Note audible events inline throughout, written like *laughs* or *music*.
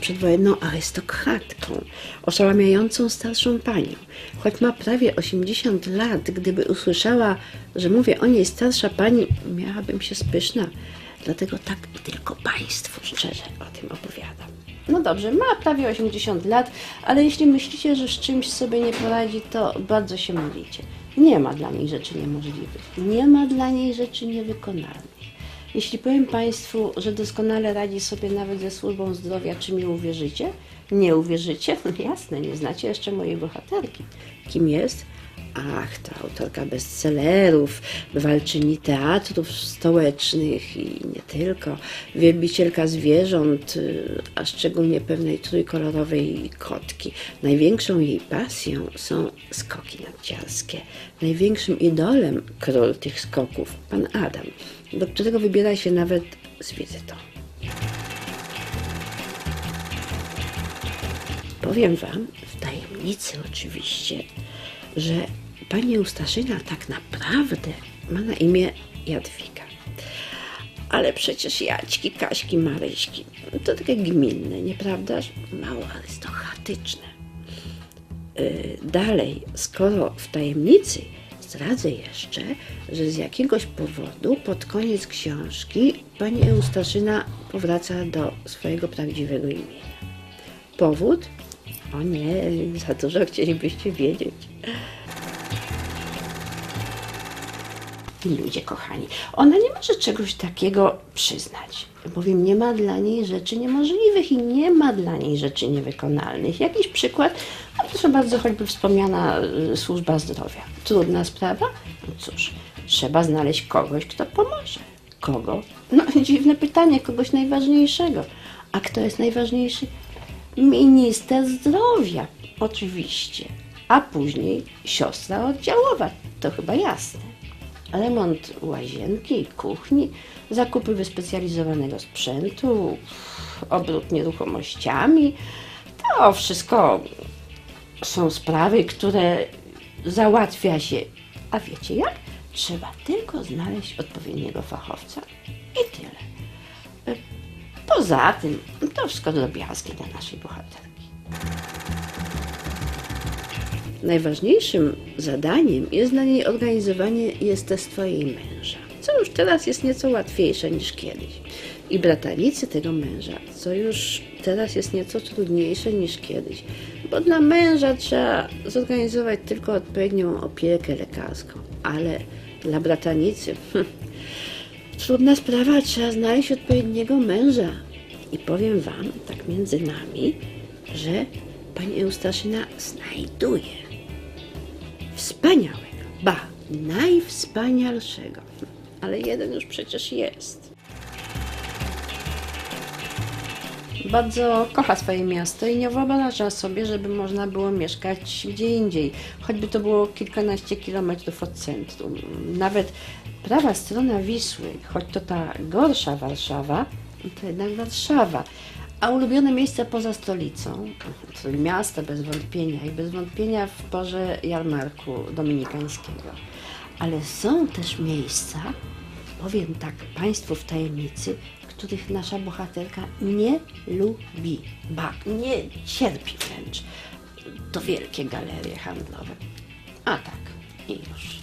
przedwojenną arystokratką, oszałamiającą starszą panią. Choć ma prawie 80 lat, gdyby usłyszała, że mówię o niej starsza pani, miałabym się spyszna. Dlatego tak tylko Państwu szczerze o tym opowiadam. No dobrze, ma prawie 80 lat, ale jeśli myślicie, że z czymś sobie nie poradzi, to bardzo się mylicie. Nie ma dla niej rzeczy niemożliwych. Nie ma dla niej rzeczy niewykonalnych. Jeśli powiem Państwu, że doskonale radzi sobie nawet ze służbą zdrowia, czy mi uwierzycie? Nie uwierzycie? No jasne, nie znacie jeszcze mojej bohaterki. Kim jest? Ach, to autorka bestsellerów, walczyni teatrów stołecznych i nie tylko, wielbicielka zwierząt, a szczególnie pewnej trójkolorowej kotki. Największą jej pasją są skoki narciarskie. Największym idolem król tych skoków, pan Adam, do którego wybiera się nawet z wizytą. Powiem Wam, w tajemnicy oczywiście, że pani Eustaszina tak naprawdę ma na imię Jadwiga. Ale przecież Jaćki, Kaśki, Maryśki to takie gminne, nieprawdaż? Mało arystokratyczne. Yy, dalej, skoro w tajemnicy zdradzę jeszcze, że z jakiegoś powodu pod koniec książki pani Eustaszyna powraca do swojego prawdziwego imienia. Powód? O nie, za dużo chcielibyście wiedzieć. Ludzie kochani, ona nie może czegoś takiego przyznać, bowiem nie ma dla niej rzeczy niemożliwych i nie ma dla niej rzeczy niewykonalnych. Jakiś przykład? No proszę bardzo, choćby wspomniana y, służba zdrowia. Trudna sprawa? No cóż, trzeba znaleźć kogoś, kto pomoże. Kogo? No *laughs* dziwne pytanie, kogoś najważniejszego. A kto jest najważniejszy? Minister zdrowia, oczywiście. A później siostra oddziałowa, to chyba jasne. Remont łazienki, kuchni, zakupy wyspecjalizowanego sprzętu, obrót nieruchomościami. To wszystko są sprawy, które załatwia się. A wiecie jak? Trzeba tylko znaleźć odpowiedniego fachowca i tyle. Poza tym, to wszystko drobiazgi dla naszej bohaterki. Najważniejszym zadaniem jest dla niej organizowanie jestestwa jej męża, co już teraz jest nieco łatwiejsze niż kiedyś. I bratanicy tego męża, co już teraz jest nieco trudniejsze niż kiedyś, bo dla męża trzeba zorganizować tylko odpowiednią opiekę lekarską, ale dla bratanicy hm, trudna sprawa, trzeba znaleźć odpowiedniego męża. I powiem Wam, tak między nami, że pani Eustaszyna znajduje wspaniałego, ba, najwspanialszego. Ale jeden już przecież jest. Bardzo kocha swoje miasto i nie wyobraża sobie, żeby można było mieszkać gdzie indziej, choćby to było kilkanaście kilometrów od centrum. Nawet prawa strona Wisły, choć to ta gorsza Warszawa, to jednak Warszawa. A ulubione miejsce poza stolicą, miasto bez wątpienia i bez wątpienia w porze jarmarku dominikańskiego. Ale są też miejsca, powiem tak Państwu w tajemnicy, których nasza bohaterka nie lubi, ba, nie cierpi wręcz. To wielkie galerie handlowe. A tak, i już.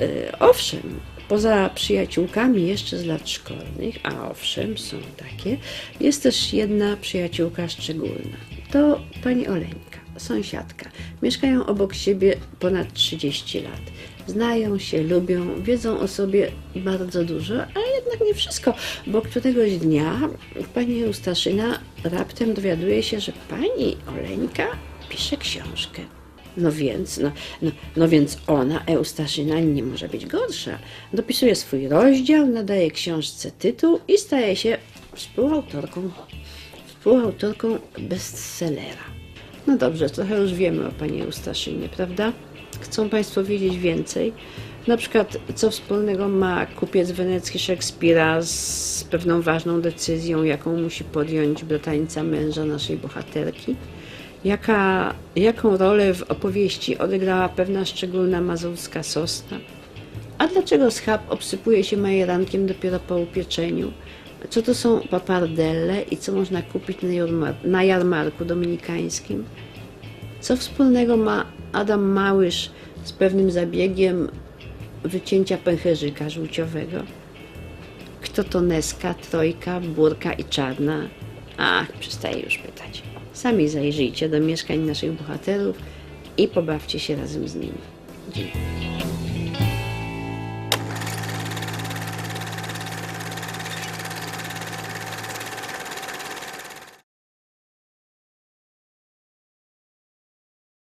E, Owszem, poza przyjaciółkami jeszcze z lat szkolnych, a owszem, są takie, jest też jedna przyjaciółka szczególna. To pani Oleńka, sąsiadka. Mieszkają obok siebie ponad 30 lat. Znają się, lubią, wiedzą o sobie bardzo dużo, a jednak nie wszystko, bo któregoś dnia pani Eustaszyna raptem dowiaduje się, że pani Oleńka pisze książkę. No więc, no, no, no więc ona, Eustaszyna, nie może być gorsza. Dopisuje swój rozdział, nadaje książce tytuł i staje się współautorką, współautorką bestsellera. No dobrze, trochę już wiemy o pani Eustaszynie, prawda? Chcą Państwo wiedzieć więcej? Na przykład, co wspólnego ma kupiec wenecki Szekspira z pewną ważną decyzją, jaką musi podjąć bratańca męża naszej bohaterki? Jaka, jaką rolę w opowieści odegrała pewna szczególna mazurska sosna? A dlaczego schab obsypuje się majerankiem dopiero po upieczeniu? Co to są papardelle i co można kupić na, na jarmarku dominikańskim? Co wspólnego ma Adam Małysz z pewnym zabiegiem wycięcia pęcherzyka żółciowego? Kto to Neska, Trojka, Burka i Czarna? Ach, przestaję już pytać. Sami zajrzyjcie do mieszkań naszych bohaterów i pobawcie się razem z nimi. Dziękuję.